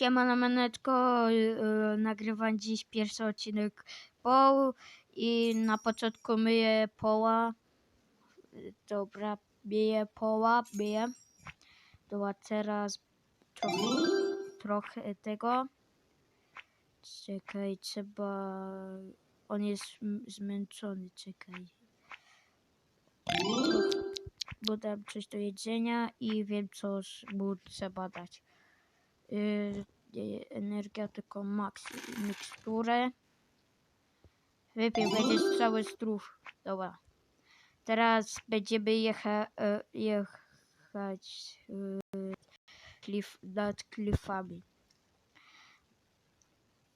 Siema na maneczko, yy, nagrywam dziś pierwszy odcinek poł i na początku myję poła. Dobra, myję poła, myję. Dobra, teraz trochę, trochę tego. Czekaj, trzeba... On jest zmęczony, czekaj. Bo dam coś do jedzenia i wiem, co mu trzeba dać. Yy, tylko max miksturę. Wypił, będzie cały strów. Dobra. Teraz będziemy jecha, e, jechać e, klif, nad klifami.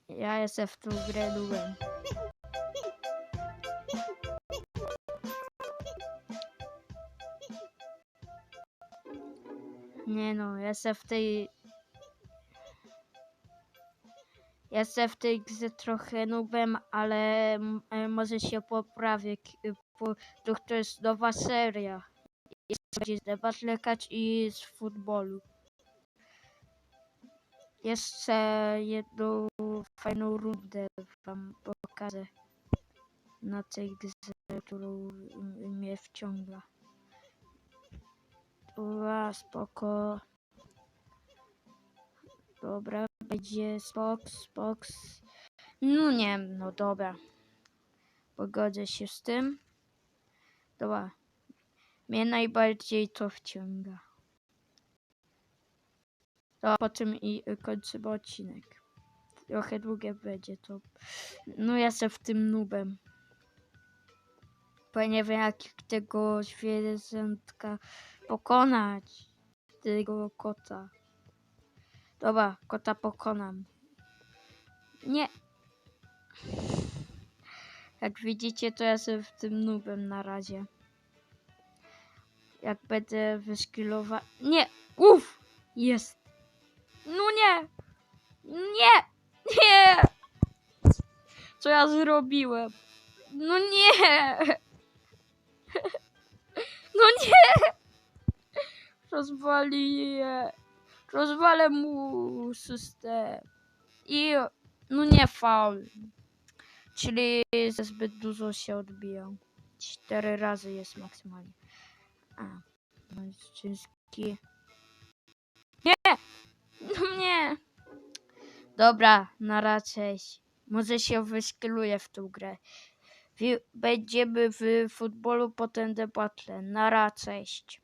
Ja jestem w tą grę nubem. Nie no, jestem w tej Jestem w tej grze trochę nubem, ale e, może się poprawię. y, Po, to, jest nowa seria. Jest będzie debat lekać i z futbolu. Jeszcze jedną fajną rundę wam pokażę na tej grze, którą mnie wciąga. Ua, spoko. Dobra, będzie spoks, spoks. No nie, no dobra. Pogodzę się z tym. Dobra. Mnie najbardziej to wciąga. To potem i y, kończymy odcinek. Trochę długie będzie to. No ja jestem w tym nubem. Wiem jak tego zwierzętka pokonać. Tego kota. Dobra, kota pokonam. Nie. Jak widzicie, to ja jestem w tym nubem na razie. Jak będę wyszkilował... Nie! Uff! Jest! No nie! Nie! Nie! Co ja zrobiłem? No nie! No nie! Rozwaliję. Rozwalę mu system. I no nie faul. Czyli zbyt dużo się odbijał. Cztery razy jest maksymalnie. A, no jest ciężki. Nie! No nie! Dobra, na razie. Może się wyszkiluję w tą grę. Będziemy w futbolu, potem debatle. Na cześć.